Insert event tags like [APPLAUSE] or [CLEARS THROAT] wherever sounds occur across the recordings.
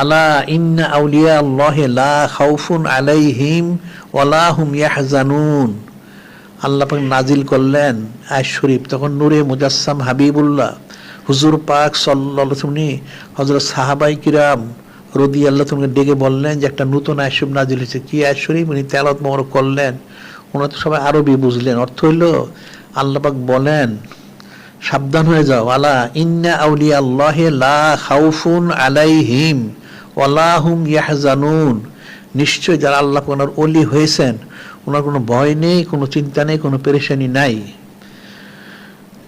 আলা ইন্না আউলিয়া আল্লাহ লা খাউফুন আলাইহিম ওয়ালা হুম ইয়াহজানুন। আল্লাহ পাক নাজিল করলেন আয় শরীফ, তখন নূরে মুজাসসাম হাবিবুল্লাহ, হুজুর পাক সাল্লাল্লাহু তুমি হযরত সাহাবাই কিরাম রদি আল্লাহ তোমাকে ডেকে বললেন যে একটা নতুন আয়সব নাজিল হয়েছে। কি আয় শরীফ? উনি তেলাত মোবারক করলেন। ওনারা তো সবাই আরবি বুঝলেন। অর্থ হইল, আল্লাহ পাক বলেন, সাবধান হয়ে যাও। আলা ইন্না আউলিয়া আল্লাহ লা খাউফুন আলাইহিম। ওয়ালা ইয়াহজানুন। নিশ্চয় যারা আল্লাহ ওনার অলি হয়েছেন ওনার কোনো ভয় নেই কোনো চিন্তা নেই কোনো পেরেশানি নাই।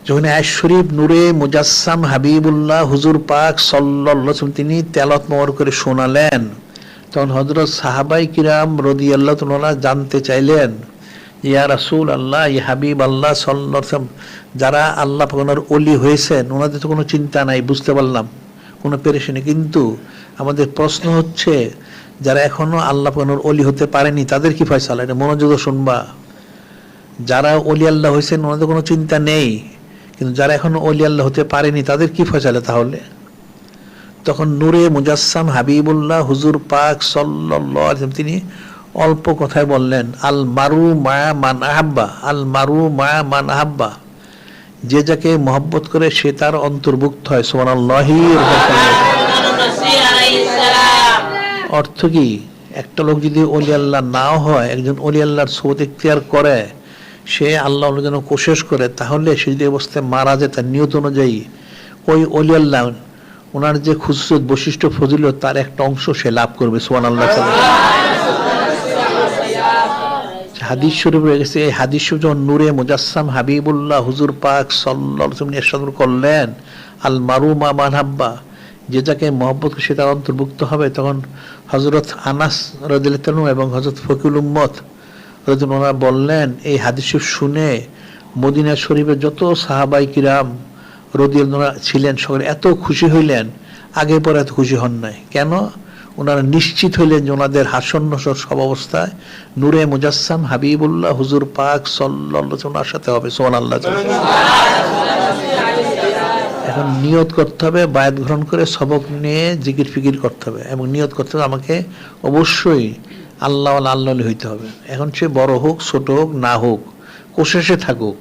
যখন শরীফ নূরে মুজাসসাম হাবিবুল্লাহ হুজুর পাক সাল্লাল্লাহু তিনি তেলাত মোহর করে শোনালেন তখন হযরত সাহাবাই কিরাম রাদিয়াল্লাহু তাআলা জানতে চাইলেন ইয়া রাসুল আল্লাহ ইয়া হাবিব আল্লাহ ওয়াসাল্লাম, যারা আল্লাহ ওনার অলি হয়েছেন ওনাদের তো কোনো চিন্তা নাই বুঝতে পারলাম কোনো পেরেশানি। কিন্তু আমাদের প্রশ্ন হচ্ছে, যারা এখনও আল্লাহ ওনার অলি হতে পারেনি, তাদের কি ফয়সালা? এটা মনোযোগ শুনবা। যারা অলি আল্লাহ হয়েছেন, ওনাদের কোনো চিন্তা নেই। কিন্তু যারা এখনও অলি আল্লাহ হতে পারেনি, তাদের কি ফয়সালা তাহলে? তখন নূরে মুজাসসাম হাবিবুল্লাহ হুজুর পাক ওয়াসাল্লাম, তিনি অল্প কথায় বললেন, আল মারু মায়া মান আহাব্বা, আল মারু মায়া মান আহাব্বা। যে যাকে মহব্বত করে সে তার অন্তর্ভুক্ত হয় সুবহানাল্লাহি। অর্থ কি? একটা লোক যদি অলি আল্লাহ নাও হয়, একজন অলি আল্লাহর সোবত ইখতিয়ার করে, সে আল্লাহ যেন কোশেষ করে, তাহলে সে যদি অবস্থায় মারা যায় তার নিয়ত অনুযায়ী, ওই অলি আল্লাহ, ওনার যে খুশুসত বৈশিষ্ট্য ফজিল তার একটা অংশ সে লাভ করবে সোহান আল্লাহ হাদিস শরীফ রয়ে গেছে, এই হাদিস শরীফ যখন নূরে মুজাসসাম হাবিবুল্লাহ হুজুর পাক সাল্লাল্লাহু এরশাদ করলেন আল মারুমা মানহাব্বা যে যাকে মহব্বত সে তার অন্তর্ভুক্ত হবে, তখন হজরত আনাস রাদিয়াল্লাহু এবং হজরত ফকিউল উম্মত ওনারা বললেন, এই হাদিস শুনে মদিনা শরীফের যত সাহাবাই কিরাম রদিয়াল্লাহু ছিলেন, সকলে এত খুশি হইলেন, আগে পরে এত খুশি হন নাই। কেন? ওনারা নিশ্চিত হইলেন যে ওনাদের হাসন্ন সব অবস্থায় নূরে মুজাসসাম হাবিবুল্লাহ হুজুর পাক সাল্লাল্লাহু ওনার সাথে হবে। সোহান আল্লাহ এখন নিয়ত করতে হবে, বায়াত গ্রহণ করে সবক নিয়ে জিকির ফিকির করতে হবে। এবং নিয়ত করতে হবে আমাকে অবশ্যই আল্লাহ আল্লাহ হইতে হবে। এখন সে বড় হোক, ছোট হোক, না হোক কোশেষে থাকুক,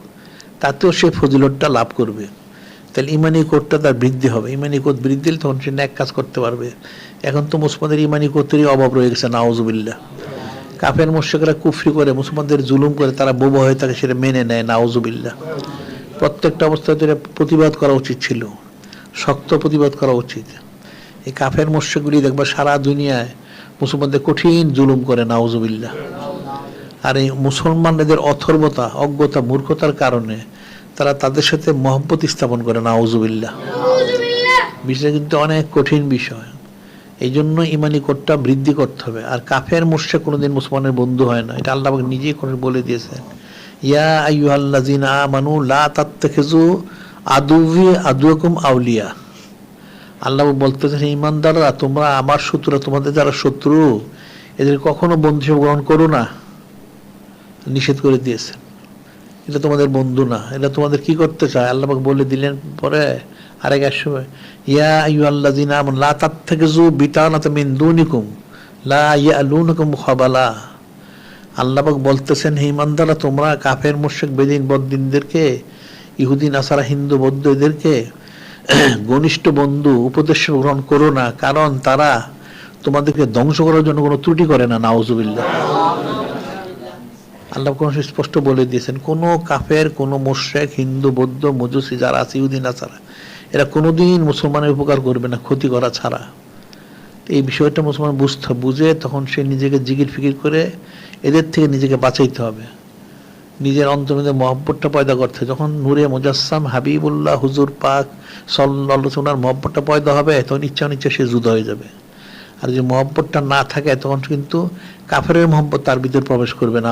তাতেও সে ফজিলতটা লাভ করবে। তাহলে ইমানি কোডটা তার বৃদ্ধি হবে। ইমানি কোড বৃদ্ধি হলে তখন সে ন্যাক কাজ করতে পারবে। এখন তো মুসলমানদের ইমানি কোডেরই অভাব রয়ে গেছে, নাউজুবিল্লাহ। কাফের মোর্শেকরা কুফরি করে, মুসলমানদের জুলুম করে, তারা বোবা হয়ে থাকে, সেটা মেনে নেয়, নাউজুবিল্লাহ। প্রত্যেকটা অবস্থায় তো প্রতিবাদ করা উচিত ছিল। শক্ত প্রতিবাদ করা উচিত। এই কাফের মোর্শেকগুলি দেখবা সারা দুনিয়ায় মুসলমানদের কঠিন জুলুম করে নাউজুবিল্লাহ। আর এই মুসলমানদের অথর্বতা অজ্ঞতা মূর্খতার কারণে তারা তাদের সাথে মহব্বত স্থাপন করে নাউজুবিল্লাহ। বিষয়টা কিন্তু অনেক কঠিন বিষয়। এই জন্য ইমানি কোটটা বৃদ্ধি করতে হবে। আর কাফের মোর্শে কোনোদিন মুসলমানের বন্ধু হয় না। এটা আল্লাহ নিজেই করে বলে দিয়েছেন। ইয়া আইয়ুহাল্লাযিনা আমানু লা তাত্তাখিযু আদুওয়ি আদুয়াকুম আউলিয়া। আল্লাহ বলতেছেন ইমানদাররা তোমরা আমার শত্রু, তোমাদের যারা শত্রু, এদের কখনো বন্ধু গ্রহণ করো না। নিষেধ করে দিয়েছেন। এটা তোমাদের বন্ধু না। এটা তোমাদের কি করতে চায়? আল্লাহ বলে দিলেন পরে আরেক এক সময়, ইয়া আইয়ুহাল্লাযিনা আমানু লা তাত্তাখিযু বিতানাতা মিন দুনিকুম, লা ইয়া ইয়ালুনুকুম খাবালা। আল্লাহ পাক বলতেছেন, হে ইমানদাররা, তোমরা কাফের, মুশরিক বেদিন বদ্দিনদেরকে, ইহুদি, নাসারা, হিন্দু বৌদ্ধ এদেরকে [CLEARS THROAT] ঘনিষ্ঠ বন্ধু উপদেশ গ্রহণ করো না, কারণ তারা তোমাদেরকে ধ্বংস করার জন্য কোনো ত্রুটি করে না, নাউজুবিল্লাহ। আল্লাহ কোন স্পষ্ট বলে দিয়েছেন, কোনো কাফের, কোনো মোশেক হিন্দু, বৌদ্ধ, মজুসি, যারা আছে, ইহুদি, নাসারা, এরা কোনোদিন মুসলমানের উপকার করবে না, ক্ষতি করা ছাড়া। এই বিষয়টা মুসলমান বুঝতে, বুঝে তখন সে নিজেকে জিকির ফিকির করে এদের থেকে নিজেকে বাঁচাইতে হবে। নিজের অন্তর মধ্যে মহব্বতটা পয়দা করতে যখন নূরে মুজাসসাম হাবিবুল্লাহ হুজুর পাক সল্লার মহব্বতটা পয়দা হবে, তখন ইচ্ছা অনিচ্ছা সে যুদ্ধ হয়ে যাবে। আর যদি মহব্বতটা না থাকে, তখন কিন্তু কাফের মহব্বত তার ভিতরে প্রবেশ করবে না